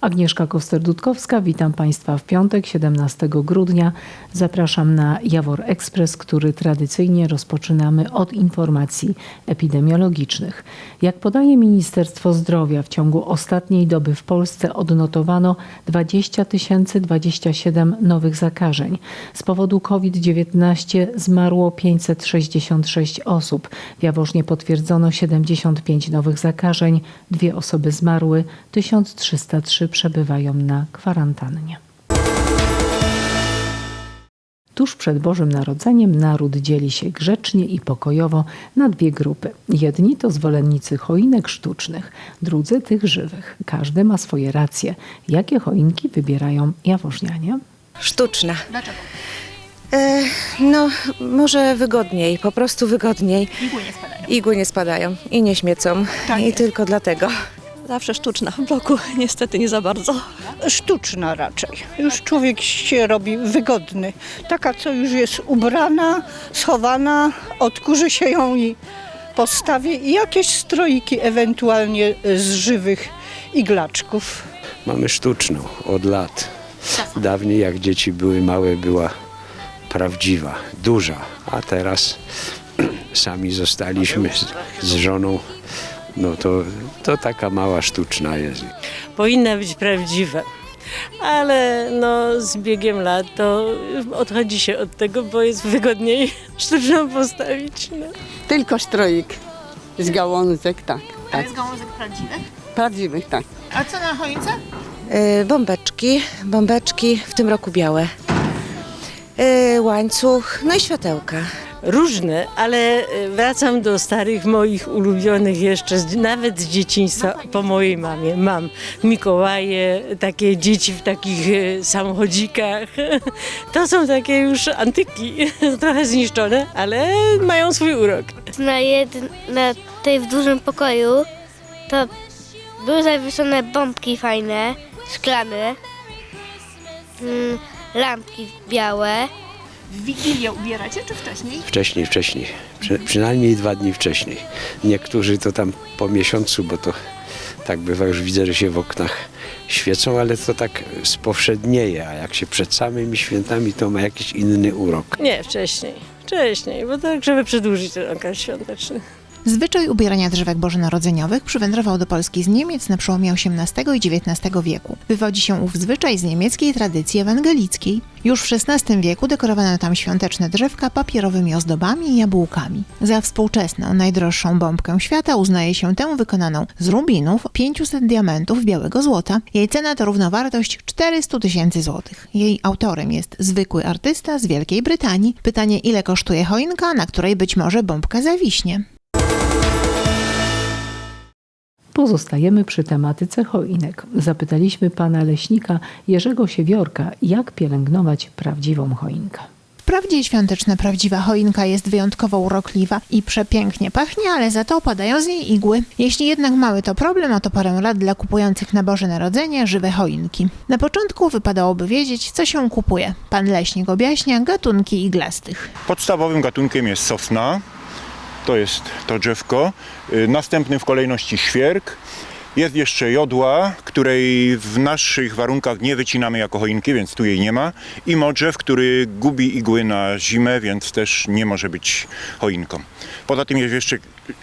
Agnieszka Koster-Dudkowska, witam Państwa w piątek, 17 grudnia. Zapraszam na Jawor Express, który tradycyjnie rozpoczynamy od informacji epidemiologicznych. Jak podaje Ministerstwo Zdrowia, w ciągu ostatniej doby w Polsce odnotowano 20 027 nowych zakażeń. Z powodu COVID-19 zmarło 566 osób. W Jaworznie potwierdzono 75 nowych zakażeń, dwie osoby zmarły, 1303 przebywają na kwarantannie. Tuż przed Bożym Narodzeniem naród dzieli się grzecznie i pokojowo na dwie grupy. Jedni to zwolennicy choinek sztucznych, drudzy tych żywych. Każdy ma swoje racje. Jakie choinki wybierają jaworznianie? Sztuczna. Dlaczego? E, no, może wygodniej, po prostu wygodniej. Igły nie spadają. Igły nie spadają i nie śmiecą. Tak I jest. tylko dlatego. Zawsze sztuczna w bloku, niestety nie za bardzo. sztuczna raczej. Już człowiek się robi wygodny. Taka, co już jest ubrana, schowana, odkurzy się ją i postawi i jakieś stroiki ewentualnie z żywych iglaczków. Mamy sztuczną od lat. Dawniej jak dzieci były małe była prawdziwa, duża, a teraz sami zostaliśmy z, z żoną. No to, to taka mała sztuczna jest. powinna być prawdziwa. Ale no, z biegiem lat to odchodzi się od tego, bo jest wygodniej sztuczną postawić. No. Tylko stroik z gałązek, tak. A tak. jest gałązek prawdziwych? Prawdziwych, tak. A co na choince? E, bombeczki, bombeczki, w tym roku białe. E, łańcuch, no i światełka. Różne, ale y, wracam do starych moich ulubionych jeszcze, nawet z dzieciństwa, po mojej mamie. Mam Mikołaje, takie dzieci w takich y, samochodzikach. To są takie już antyki, trochę zniszczone, ale mają swój urok. na, na tej w dużym pokoju to były zawieszone bombki fajne, szklane, mm, lampki białe. W Wigilię ubieracie czy wcześniej? Wcześniej, wcześniej. Przy, przynajmniej dwa dni wcześniej. Niektórzy to tam po miesiącu, bo to tak bywa, już widzę, że się w oknach świecą, ale to tak spowszednieje, a jak się przed samymi świętami, to ma jakiś inny urok. Nie, wcześniej. Wcześniej, bo tak, żeby przedłużyć ten okres świąteczny. Zwyczaj ubierania drzewek bożonarodzeniowych przywędrował do Polski z Niemiec na przełomie XVIII i XIX wieku. Wywodzi się ów zwyczaj z niemieckiej tradycji ewangelickiej. Już w XVI wieku dekorowano tam świąteczne drzewka papierowymi ozdobami i jabłkami. Za współczesną, najdroższą bombkę świata uznaje się tę wykonaną z rubinów 500 diamentów białego złota. Jej cena to równowartość 400 tysięcy złotych. Jej autorem jest zwykły artysta z Wielkiej Brytanii. Pytanie, ile kosztuje choinka, na której być może bombka zawiśnie. Pozostajemy przy tematyce choinek. Zapytaliśmy pana leśnika Jerzego Siewiorka, jak pielęgnować prawdziwą choinkę. Wprawdzie świąteczna prawdziwa choinka jest wyjątkowo urokliwa i przepięknie pachnie, ale za to opadają z niej igły. Jeśli jednak mały to problem, oto parę rad dla kupujących na Boże Narodzenie żywe choinki. Na początku wypadałoby wiedzieć, co się kupuje. Pan leśnik objaśnia gatunki iglastych. Podstawowym gatunkiem jest sosna, to jest to drzewko. Y, Następnym w kolejności świerk. Jest jeszcze jodła, której w naszych warunkach nie wycinamy jako choinki, więc tu jej nie ma. I modrzew, który gubi igły na zimę, więc też nie może być choinką. Poza tym jest jeszcze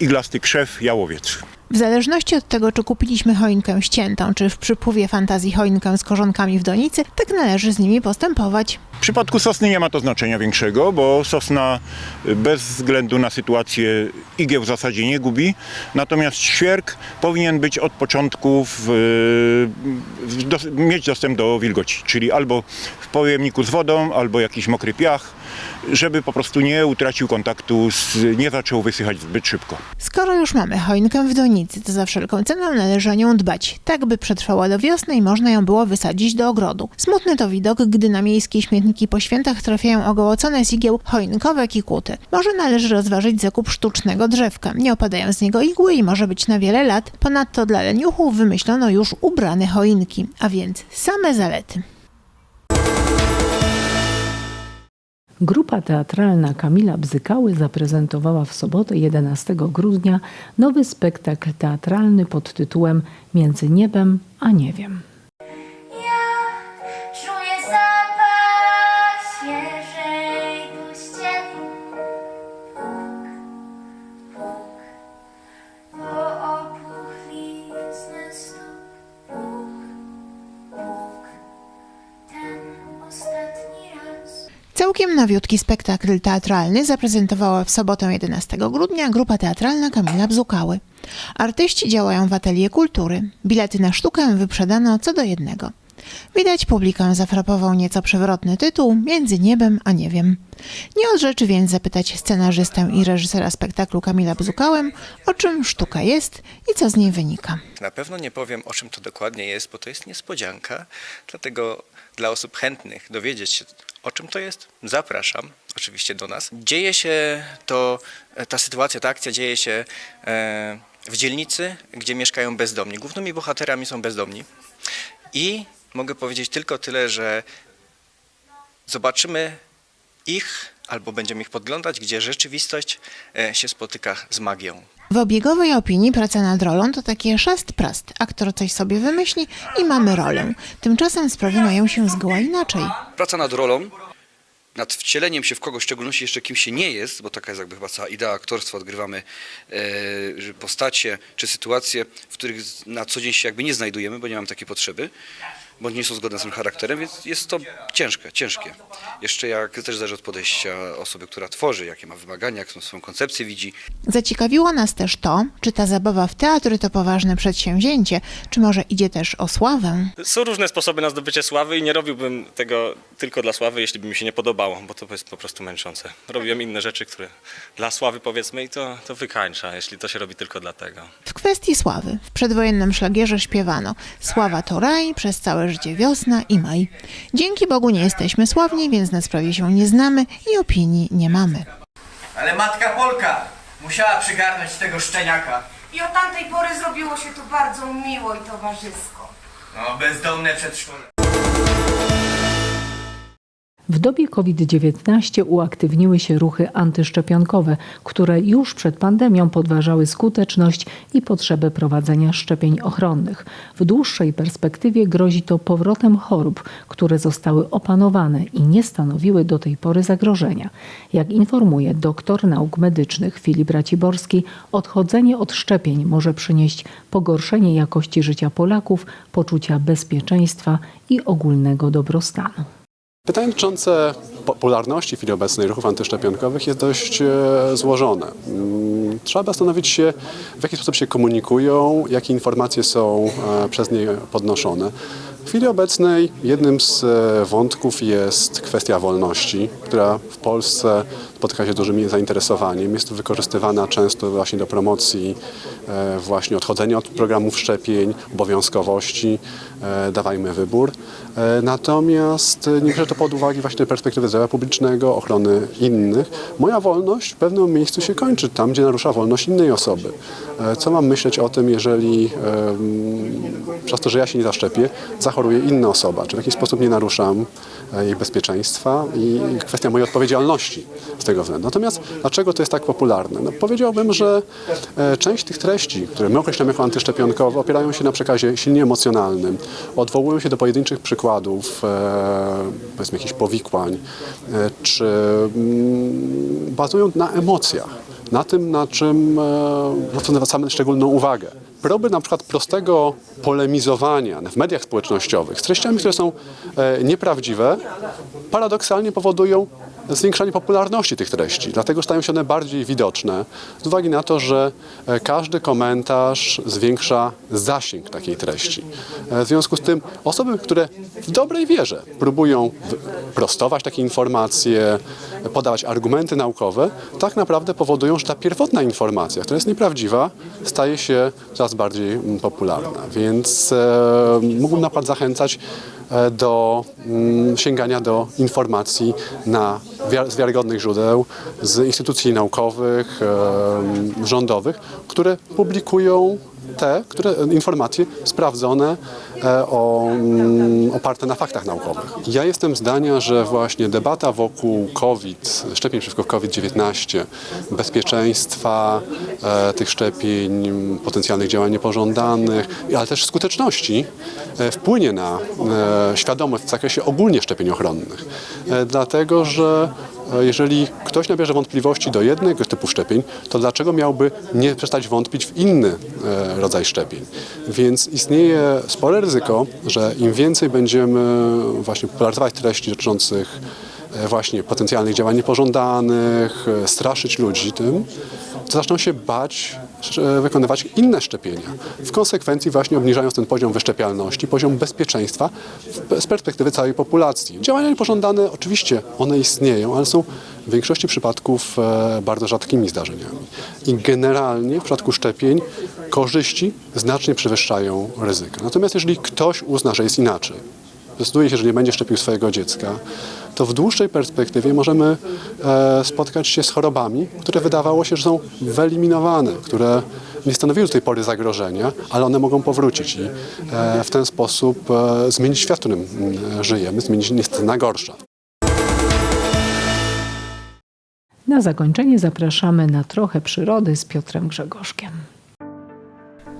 iglasty krzew, jałowiec. W zależności od tego, czy kupiliśmy choinkę ściętą, czy w przypływie fantazji choinkę z korzonkami w donicy, tak należy z nimi postępować. W przypadku sosny nie ma to znaczenia większego, bo sosna y, bez względu na sytuację igieł w zasadzie nie gubi. Natomiast świerk powinien być od początku w, w, dos, mieć dostęp do wilgoci, czyli albo w pojemniku z wodą, albo jakiś mokry piach, żeby po prostu nie utracił kontaktu, z, nie zaczął wysychać zbyt szybko. Skoro już mamy choinkę w donicy, to za wszelką cenę należy o nią dbać, tak by przetrwała do wiosny i można ją było wysadzić do ogrodu. Smutny to widok, gdy na miejskie śmietniki po świętach trafiają ogołocone z igieł choinkowe kikuty. Może należy rozważyć zakup sztucznego drzewka. Nie opadają z niego igły i może być na wiele lat. Ponadto dla leniuchów wymyślono już ubrane choinki, a więc same zalety. Grupa teatralna Kamila Bzykały zaprezentowała w sobotę 11 grudnia nowy spektakl teatralny pod tytułem Między niebem a nie wiem. Całkiem nowiutki spektakl teatralny zaprezentowała w sobotę 11 grudnia grupa teatralna Kamila Bzukały. Artyści działają w Atelier Kultury. Bilety na sztukę wyprzedano co do jednego. Widać, publikę zafrapował nieco przewrotny tytuł Między niebem a nie wiem. Nie od rzeczy więc zapytać scenarzystę i reżysera spektaklu Kamila Bzukałem, o czym sztuka jest i co z niej wynika. Na pewno nie powiem, o czym to dokładnie jest, bo to jest niespodzianka. Dlatego dla osób chętnych dowiedzieć się, o czym to jest, zapraszam oczywiście do nas. Dzieje się to, ta sytuacja, ta akcja dzieje się e, w dzielnicy, gdzie mieszkają bezdomni. Głównymi bohaterami są bezdomni. I mogę powiedzieć tylko tyle, że zobaczymy ich albo będziemy ich podglądać, gdzie rzeczywistość e, się spotyka z magią. W obiegowej opinii praca nad rolą to takie szast prast. Aktor coś sobie wymyśli i mamy rolę. Tymczasem sprawy mają się zgoła inaczej. Praca nad rolą, nad wcieleniem się w kogoś, w szczególności jeszcze kim się nie jest, bo taka jest jakby chyba cała idea aktorstwa, odgrywamy e, postacie czy sytuacje, w których na co dzień się jakby nie znajdujemy, bo nie mamy takiej potrzeby, bądź nie są zgodne z tym charakterem, więc jest to ciężkie, ciężkie. Jeszcze jak też zależy od podejścia osoby, która tworzy, jakie ma wymagania, jaką swoją koncepcję widzi. Zaciekawiło nas też to, czy ta zabawa w teatr to poważne przedsięwzięcie, czy może idzie też o sławę. Są różne sposoby na zdobycie sławy i nie robiłbym tego tylko dla sławy, jeśli by mi się nie podobało, bo to jest po prostu męczące. Robiłem inne rzeczy, które dla sławy powiedzmy i to, to wykańcza, jeśli to się robi tylko dlatego. W kwestii sławy, w przedwojennym szlagierze śpiewano Sława to raj, przez całe życie wiosna i maj. Dzięki Bogu nie jesteśmy sławni, więc na sprawie się nie znamy i opinii nie mamy. Ale matka Polka musiała przygarnąć tego szczeniaka. I od tamtej pory zrobiło się tu bardzo miło i towarzysko. No, bezdomne przedszkole. W dobie COVID-19 uaktywniły się ruchy antyszczepionkowe, które już przed pandemią podważały skuteczność i potrzebę prowadzenia szczepień ochronnych. W dłuższej perspektywie grozi to powrotem chorób, które zostały opanowane i nie stanowiły do tej pory zagrożenia. Jak informuje doktor nauk medycznych Filip Raciborski, odchodzenie od szczepień może przynieść pogorszenie jakości życia Polaków, poczucia bezpieczeństwa i ogólnego dobrostanu. Pytanie dotyczące popularności w chwili obecnej ruchów antyszczepionkowych jest dość e, złożone. Mm, Trzeba zastanowić się, w jaki sposób się komunikują, jakie informacje są e, przez nie podnoszone. W chwili obecnej jednym z e, wątków jest kwestia wolności, która w Polsce spotyka się z dużym zainteresowaniem. Jest wykorzystywana często właśnie do promocji e, właśnie odchodzenia od programów szczepień, obowiązkowości, e, dawajmy wybór. E, Natomiast nie bierze to pod uwagę właśnie perspektywy zdrowia publicznego, ochrony innych. Moja wolność w pewnym miejscu się kończy, tam gdzie narusza wolność innej osoby. Co mam myśleć o tym, jeżeli przez to, że ja się nie zaszczepię, zachoruje inna osoba? Czy w jakiś sposób nie naruszam jej bezpieczeństwa i kwestia mojej odpowiedzialności tego względu. Natomiast dlaczego to jest tak popularne? No, powiedziałbym, że e, część tych treści, które my określamy jako antyszczepionkowe, opierają się na przekazie silnie emocjonalnym, odwołują się do pojedynczych przykładów, e, powiedzmy jakichś powikłań, e, czy mm, bazują na emocjach, na tym, na czym na zwracamy szczególną uwagę. Próby na przykład prostego polemizowania w mediach społecznościowych z treściami, które są nieprawdziwe, paradoksalnie powodują zwiększanie popularności tych treści. Dlatego stają się one bardziej widoczne z uwagi na to, że e, każdy komentarz zwiększa zasięg takiej treści. E, W związku z tym osoby, które w dobrej wierze próbują prostować takie informacje, podawać argumenty naukowe, tak naprawdę powodują, że ta pierwotna informacja, która jest nieprawdziwa, staje się coraz bardziej mm, popularna. Więc e, mógłbym na przykład zachęcać e, do mm, sięgania do informacji na, z wiarygodnych źródeł, z instytucji naukowych, e, rządowych, które publikują te które, informacje sprawdzone, o, mm, oparte na faktach naukowych. Ja jestem zdania, że właśnie debata wokół COVID, szczepień przeciwko COVID-19, bezpieczeństwa e, tych szczepień, potencjalnych działań niepożądanych, ale też skuteczności e, wpłynie na e, świadomość w zakresie ogólnie szczepień ochronnych. E, dlatego, że e, jeżeli ktoś nabierze wątpliwości do jednego typu szczepień, to dlaczego miałby nie przestać wątpić w inny e, rodzaj szczepień? Więc istnieje spore ryzyko, że im więcej będziemy właśnie popularyzować treści dotyczących e, właśnie potencjalnych działań niepożądanych, e, straszyć ludzi tym, zaczną się bać e, wykonywać inne szczepienia. W konsekwencji właśnie obniżając ten poziom wyszczepialności, poziom bezpieczeństwa z perspektywy całej populacji. Działania niepożądane oczywiście one istnieją, ale są w większości przypadków e, bardzo rzadkimi zdarzeniami. I generalnie w przypadku szczepień korzyści znacznie przewyższają ryzyka. Natomiast jeżeli ktoś uzna, że jest inaczej, zdecyduje się, że nie będzie szczepił swojego dziecka, to w dłuższej perspektywie możemy e, spotkać się z chorobami, które wydawało się, że są wyeliminowane, które nie stanowiły do tej pory zagrożenia, ale one mogą powrócić i e, w ten sposób e, zmienić świat, w którym mm, żyjemy, zmienić niestety na gorsze. Na zakończenie zapraszamy na trochę przyrody z Piotrem Grzegorzkiem.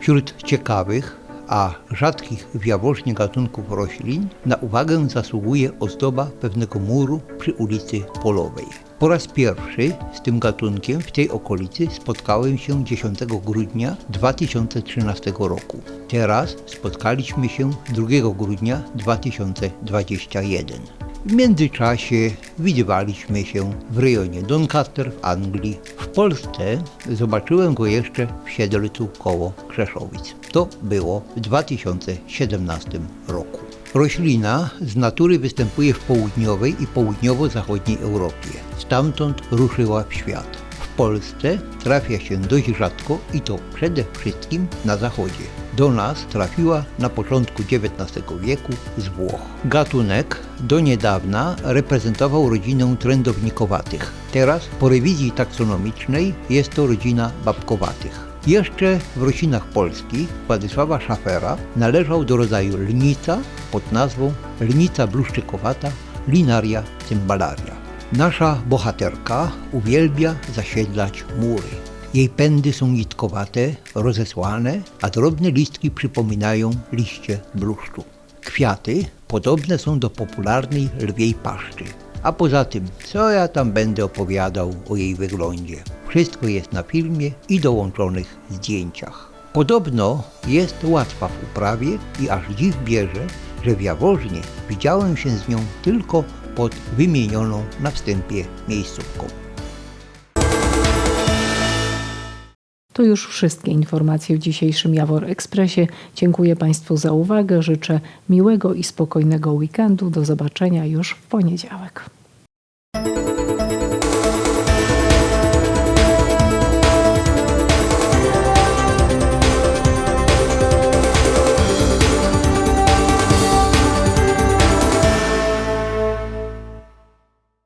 Wśród ciekawych, a rzadkich w Jaworznie gatunków roślin na uwagę zasługuje ozdoba pewnego muru przy ulicy Polowej. Po raz pierwszy z tym gatunkiem w tej okolicy spotkałem się 10 grudnia 2013 roku. Teraz spotkaliśmy się 2 grudnia 2021. W międzyczasie widywaliśmy się w rejonie Doncaster w Anglii. W Polsce zobaczyłem go jeszcze w Siedlcu koło Krzeszowic. To było w 2017 roku. Roślina z natury występuje w południowej i południowo-zachodniej Europie. Stamtąd ruszyła w świat. W Polsce trafia się dość rzadko i to przede wszystkim na zachodzie. Do nas trafiła na początku XIX wieku z Włoch. Gatunek do niedawna reprezentował rodzinę trędownikowatych. Teraz po rewizji taksonomicznej jest to rodzina babkowatych. Jeszcze w roślinach polskich Władysława Szafera należał do rodzaju lnica pod nazwą lnica bluszczykowata Linaria cymbalaria. Nasza bohaterka uwielbia zasiedlać mury. Jej pędy są nitkowate, rozesłane, a drobne listki przypominają liście bluszczu. Kwiaty podobne są do popularnej lwiej paszczy. A poza tym, co ja tam będę opowiadał o jej wyglądzie? Wszystko jest na filmie i dołączonych zdjęciach. Podobno jest łatwa w uprawie i aż dziw bierze, że w Jaworznie widziałem się z nią tylko pod wymienioną na wstępie miejscówką. To już wszystkie informacje w dzisiejszym Jawor Ekspresie. Dziękuję Państwu za uwagę. Życzę miłego i spokojnego weekendu. Do zobaczenia już w poniedziałek.